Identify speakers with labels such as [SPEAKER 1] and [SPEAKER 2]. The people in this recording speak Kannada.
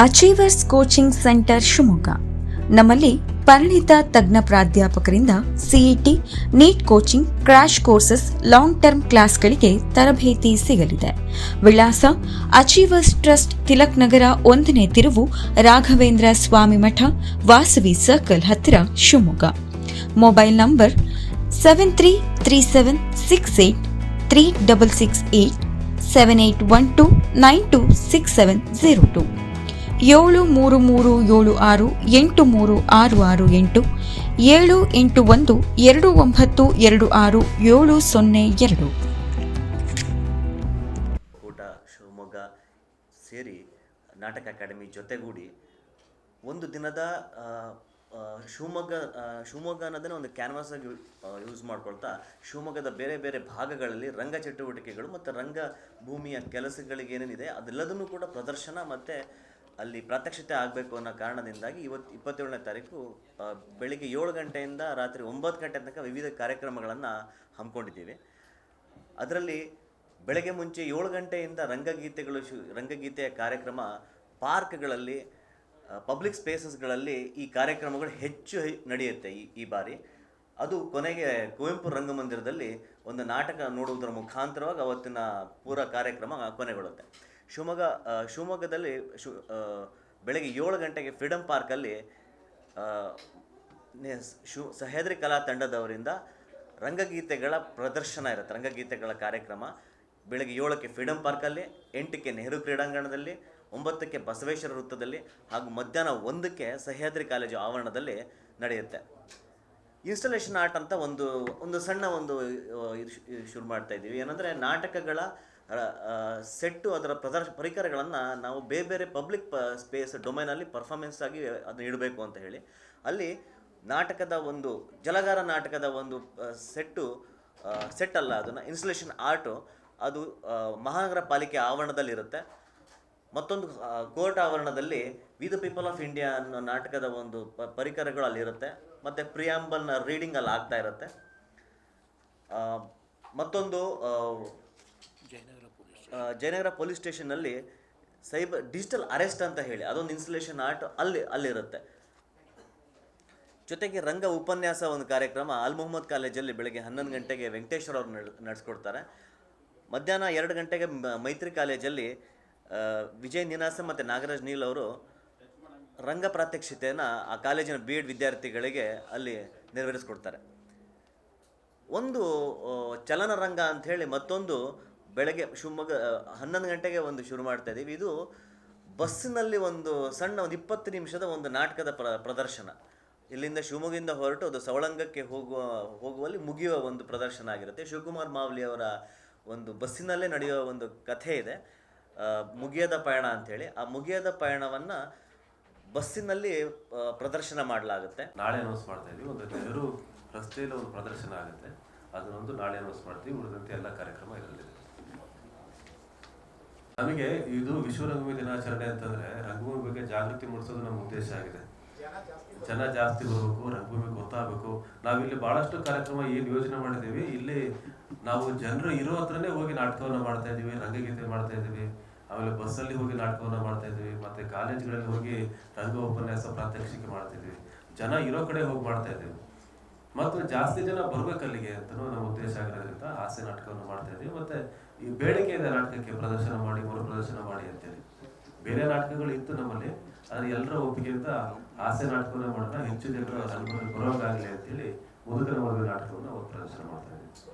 [SPEAKER 1] Achievers coaching centre Shivamogga. ನಮ್ಮಲ್ಲಿ ಪರಿಣಿತ ತಜ್ಞ ಪ್ರಾಧ್ಯಾಪಕರಿಂದ CET NEET coaching crash courses long term ಕ್ಲಾಸ್ಗಳಿಗೆ ತರಬೇತಿ ಸಿಗಲಿದೆ. ವಿಳಾಸ ಅಚೀವರ್ಸ್ ಟ್ರಸ್ಟ್ ತಿಲಕ್ ನಗರ ಒಂದನೇ ತಿರುವು ರಾಘವೇಂದ್ರ ಸ್ವಾಮಿ ಮಠ, ವಾಸವಿ ಸರ್ಕಲ್ ಹತ್ತಿರ Shivamogga. Mobile number seven three three seven six eight three double six eight seven eight one two nine two six seven zero two ಏಳು ಮೂರು ಮೂರು ಏಳು ಆರು ಎಂಟು ಮೂರು ಆರು ಆರು ಎಂಟು, ಏಳು ಎಂಟು ಒಂದು ಎರಡು ಒಂಬತ್ತು ಎರಡು ಆರು ಏಳು ಸೊನ್ನೆ ಎರಡು.
[SPEAKER 2] ಕೂಟ ಶಿವಮೊಗ್ಗ ಸೇರಿ ನಾಟಕ ಅಕಾಡೆಮಿ ಜೊತೆಗೂಡಿ ಒಂದು ದಿನದ ಶಿವಮೊಗ್ಗ ಶಿವಮೊಗ್ಗ ಅನ್ನೋದನ್ನು ಒಂದು ಕ್ಯಾನ್ವಾಸ್ ಆಗಿ ಯೂಸ್ ಮಾಡ್ಕೊಳ್ತಾ ಶಿವಮೊಗ್ಗದ ಬೇರೆ ಬೇರೆ ಭಾಗಗಳಲ್ಲಿ ರಂಗ ಚಟುವಟಿಕೆಗಳು ಮತ್ತು ರಂಗ ಭೂಮಿಯ ಕೆಲಸಗಳಿಗೆ ಏನೇನಿದೆ ಅದೆಲ್ಲದನ್ನು ಕೂಡ ಪ್ರದರ್ಶನ ಮತ್ತು ಅಲ್ಲಿ ಪ್ರಾತ್ಯಕ್ಷತೆ ಆಗಬೇಕು ಅನ್ನೋ ಕಾರಣದಿಂದಾಗಿ ಇವತ್ತು ಇಪ್ಪತ್ತೇಳನೇ ತಾರೀಕು ಬೆಳಿಗ್ಗೆ ಏಳು ಗಂಟೆಯಿಂದ ರಾತ್ರಿ ಒಂಬತ್ತು ಗಂಟೆ ತನಕ ವಿವಿಧ ಕಾರ್ಯಕ್ರಮಗಳನ್ನು ಹಮ್ಮಿಕೊಂಡಿದ್ದೀವಿ. ಅದರಲ್ಲಿ ಬೆಳಗ್ಗೆ ಮುಂಚೆ ಏಳು ಗಂಟೆಯಿಂದ ರಂಗಗೀತೆಗಳು ಶು, ರಂಗಗೀತೆಯ ಕಾರ್ಯಕ್ರಮ ಪಾರ್ಕ್ಗಳಲ್ಲಿ ಪಬ್ಲಿಕ್ ಸ್ಪೇಸಸ್ಗಳಲ್ಲಿ ಈ ಕಾರ್ಯಕ್ರಮಗಳು ಹೆಚ್ಚು ನಡೆಯುತ್ತೆ ಈ ಈ ಬಾರಿ. ಅದು ಕೊನೆಗೆ ಕುವೆಂಪು ರಂಗಮಂದಿರದಲ್ಲಿ ಒಂದು ನಾಟಕ ನೋಡುವುದರ ಮುಖಾಂತರವಾಗಿ ಅವತ್ತಿನ ಪೂರ ಕಾರ್ಯಕ್ರಮ ಕೊನೆಗೊಳ್ಳುತ್ತೆ. ಶಿವಮೊಗ್ಗ ಶಿವಮೊಗ್ಗದಲ್ಲಿ ಶು ಬೆಳಗ್ಗೆ ಏಳು ಗಂಟೆಗೆ ಫ್ರೀಡಮ್ ಪಾರ್ಕಲ್ಲಿ ಶಿವ ಸಹ್ಯಾದ್ರಿ ಕಲಾ ತಂಡದವರಿಂದ ರಂಗಗೀತೆಗಳ ಪ್ರದರ್ಶನ ಇರುತ್ತೆ, ರಂಗಗೀತೆಗಳ ಕಾರ್ಯಕ್ರಮ. ಬೆಳಗ್ಗೆ ಏಳಕ್ಕೆ ಫ್ರೀಡಮ್ ಪಾರ್ಕಲ್ಲಿ, ಎಂಟಕ್ಕೆ ನೆಹರು ಕ್ರೀಡಾಂಗಣದಲ್ಲಿ, ಒಂಬತ್ತಕ್ಕೆ ಬಸವೇಶ್ವರ ವೃತ್ತದಲ್ಲಿ ಹಾಗೂ ಮಧ್ಯಾಹ್ನ ಒಂದಕ್ಕೆ ಸಹ್ಯಾದ್ರಿ ಕಾಲೇಜು ಆವರಣದಲ್ಲಿ ನಡೆಯುತ್ತೆ. ಇನ್ಸ್ಟಾಲೇಷನ್ ಆರ್ಟ್ ಅಂತ ಒಂದು ಒಂದು ಸಣ್ಣ ಒಂದು ಇದು ಶುರು ಮಾಡ್ತಾ ಇದ್ದೀವಿ. ಏನಂದರೆ ನಾಟಕಗಳ ಸೆಟ್ಟು ಅದರ ಪ್ರದರ್ಶ ಪರಿಕರಗಳನ್ನು ನಾವು ಬೇರೆ ಬೇರೆ ಪಬ್ಲಿಕ್ ಪ, ಸ್ಪೇಸ್ ಡೊಮೈನಲ್ಲಿ ಪರ್ಫಾರ್ಮೆನ್ಸ್ ಆಗಿ ಅದನ್ನ ಇಡಬೇಕು ಅಂತ ಹೇಳಿ, ಅಲ್ಲಿ ನಾಟಕದ ಒಂದು, ಜಲಗಾರ ನಾಟಕದ ಒಂದು ಸೆಟ್ಟು ಸೆಟ್ ಅಲ್ಲ ಅದನ್ನು ಇನ್ಸ್ಟಲೇಷನ್ ಆರ್ಟು ಅದು ಮಹಾನಗರ ಪಾಲಿಕೆ ಆವರಣದಲ್ಲಿರುತ್ತೆ. ಮತ್ತೊಂದು ಕೋರ್ಟ್ ಆವರಣದಲ್ಲಿ we the people of India ಅನ್ನೋ ನಾಟಕದ ಒಂದು ಪ, ಪರಿಕರಗಳು ಅಲ್ಲಿರುತ್ತೆ. ಮತ್ತು ಪ್ರಿಯಾಂಬಲ್ನ ರೀಡಿಂಗ್ ಅಲ್ಲಿ ಆಗ್ತಾ ಇರುತ್ತೆ. ಮತ್ತೊಂದು ಜಯನಗರ ಪೊಲೀಸ್ ಸ್ಟೇಷನ್ನಲ್ಲಿ ಸೈಬರ್ ಡಿಜಿಟಲ್ ಅರೆಸ್ಟ್ ಅಂತ ಹೇಳಿ, ಅದೊಂದು ಇನ್ಸ್ಟಲೇಷನ್ ಆರ್ಟ್ ಅಲ್ಲಿ, ಅಲ್ಲಿರುತ್ತೆ. ಜೊತೆಗೆ ರಂಗ ಉಪನ್ಯಾಸ ಒಂದು ಕಾರ್ಯಕ್ರಮ ಅಲ್ ಮೊಹಮ್ಮದ್ ಕಾಲೇಜಲ್ಲಿ ಬೆಳಗ್ಗೆ ಹನ್ನೊಂದು ಗಂಟೆಗೆ ವೆಂಕಟೇಶ್ವರ ಅವರು ನಡ್, ನಡೆಸ್ಕೊಡ್ತಾರೆ. ಮಧ್ಯಾಹ್ನ ಎರಡು ಗಂಟೆಗೆ ಮೈತ್ರಿ ಕಾಲೇಜಲ್ಲಿ ವಿಜಯ್ ನಿನಾಸ ಮತ್ತು ನಾಗರಾಜ್ ನೀಲ್ ಅವರು ರಂಗ ಪ್ರಾತ್ಯಕ್ಷಿತೆಯನ್ನು ಆ ಕಾಲೇಜಿನ ಬಿ ಎಡ್ ವಿದ್ಯಾರ್ಥಿಗಳಿಗೆ ಅಲ್ಲಿ ನೆರವೇರಿಸ್ಕೊಡ್ತಾರೆ. ಒಂದು ಚಲನರಂಗ ಅಂಥೇಳಿ ಮತ್ತೊಂದು ಬೆಳಗ್ಗೆ ಶಿವಮೊಗ್ಗ ಹನ್ನೊಂದು ಗಂಟೆಗೆ ಒಂದು ಶುರು ಮಾಡ್ತಾ ಇದ್ದೀವಿ. ಇದು ಬಸ್ಸಿನಲ್ಲಿ ಒಂದು ಸಣ್ಣ ಒಂದು ಇಪ್ಪತ್ತು ನಿಮಿಷದ ಒಂದು ನಾಟಕದ ಪ್ರ, ಪ್ರದರ್ಶನ. ಇಲ್ಲಿಂದ ಶಿವಮೊಗ್ಗದಿಂದ ಹೊರಟು ಅದು ಸವಳಂಗಕ್ಕೆ ಹೋಗುವ, ಹೋಗುವಲ್ಲಿ ಮುಗಿಯುವ ಒಂದು ಪ್ರದರ್ಶನ ಆಗಿರುತ್ತೆ. ಶಿವಕುಮಾರ್ ಮಾವ್ಲಿ ಅವರ ಒಂದು ಬಸ್ಸಿನಲ್ಲೇ ನಡೆಯುವ ಒಂದು ಕಥೆ ಇದೆ. ಮುಗಿಯದ ಪಯಣ ಅಂಥೇಳಿ. ಆ ಮುಗಿಯದ ಪಯಣವನ್ನು ಬಸ್ಸಿನಲ್ಲಿ ಪ್ರದರ್ಶನ ಮಾಡಲಾಗುತ್ತೆ.
[SPEAKER 3] ನಾಳೆ ಅನೌನ್ಸ್ ಮಾಡ್ತಾ ಇದ್ದೀವಿ. ಒಂದು ನೆಹರು ರಸ್ತೆಯಲ್ಲಿ ಒಂದು ಪ್ರದರ್ಶನ ಆಗುತ್ತೆ. ಅದನ್ನೊಂದು ನಾಳೆ ಅನೌನ್ಸ್ ಮಾಡ್ತೀವಿ. ಉಳಿದಂತೆ ಎಲ್ಲ ಕಾರ್ಯಕ್ರಮ ಇದರಲ್ಲಿದೆ ನಮಗೆ ಇದು ವಿಶ್ವರಂಗಭೂಮಿ ದಿನಾಚರಣೆ ಅಂತಂದ್ರೆ ರಂಗಭೂಮಿ ಬಗ್ಗೆ ಜಾಗೃತಿ ಮೂಡಿಸೋದು ನಮ್ಮ ಉದ್ದೇಶ ಆಗಿದೆ. ಜನ ಜಾಸ್ತಿ ಬರಬೇಕು, ರಂಗಭೂಮಿ ಗೊತ್ತಾಗಬೇಕು. ನಾವಿಲ್ಲಿ ಬಹಳಷ್ಟು ಕಾರ್ಯಕ್ರಮ ಏನ್ ಯೋಜನೆ ಮಾಡಿದ್ದೀವಿ. ಇಲ್ಲಿ ನಾವು ಜನರು ಇರೋ ಹತ್ರನೇ ಹೋಗಿ ನಾಟಕವನ್ನ ಮಾಡ್ತಾ ಇದ್ದೀವಿ, ರಂಗಗೀತೆ ಮಾಡ್ತಾ ಇದ್ದೀವಿ. ಆಮೇಲೆ ಬಸ್ಸಲ್ಲಿ ಹೋಗಿ ನಾಟಕವನ್ನ ಮಾಡ್ತಾ ಇದ್ದೀವಿ. ಮತ್ತೆ ಕಾಲೇಜ್ಗಳಲ್ಲಿ ಹೋಗಿ ರಂಗ ಉಪನ್ಯಾಸ ಪ್ರಾತ್ಯಕ್ಷಿಕೆ ಮಾಡ್ತಾ ಇದೀವಿ ಜನ ಇರೋ ಕಡೆ ಹೋಗಿ ಮಾಡ್ತಾ ಇದ್ದೀವಿ. ಮತ್ತು ಜಾಸ್ತಿ ಜನ ಬರ್ಬೇಕು ಅಲ್ಲಿಗೆ ಅಂತನೂ ನಮ್ಮ ಉದ್ದೇಶ. ಹಾಸ್ಯ ನಾಟಕವನ್ನು ಮಾಡ್ತಾ ಇದ್ದೀವಿ. ಮತ್ತೆ ಈ ಬೇಡಿಕೆ ಇದೆ ನಾಟಕಕ್ಕೆ ಪ್ರದರ್ಶನ ಮಾಡಿ ಮರು ಪ್ರದರ್ಶನ ಮಾಡಿ ಅಂತೇಳಿ. ಬೇರೆ ನಾಟಕಗಳು ಇತ್ತು ನಮ್ಮಲ್ಲಿ, ಆದ್ರೆ ಎಲ್ಲರ ಒಪ್ಪಿಗೆಯಿಂದ ಹಾಸ್ಯ ನಾಟಕವನ್ನು ಮಾಡೋಣ, ಹೆಚ್ಚು ಜನರು ಅನುಭವ ಬರೋದಾಗಲಿ ಅಂತೇಳಿ ಮುದುಕರ ಮದುವೆ ನಾಟಕವನ್ನು ಪ್ರದರ್ಶನ ಮಾಡ್ತಾ ಇದ್ದೀವಿ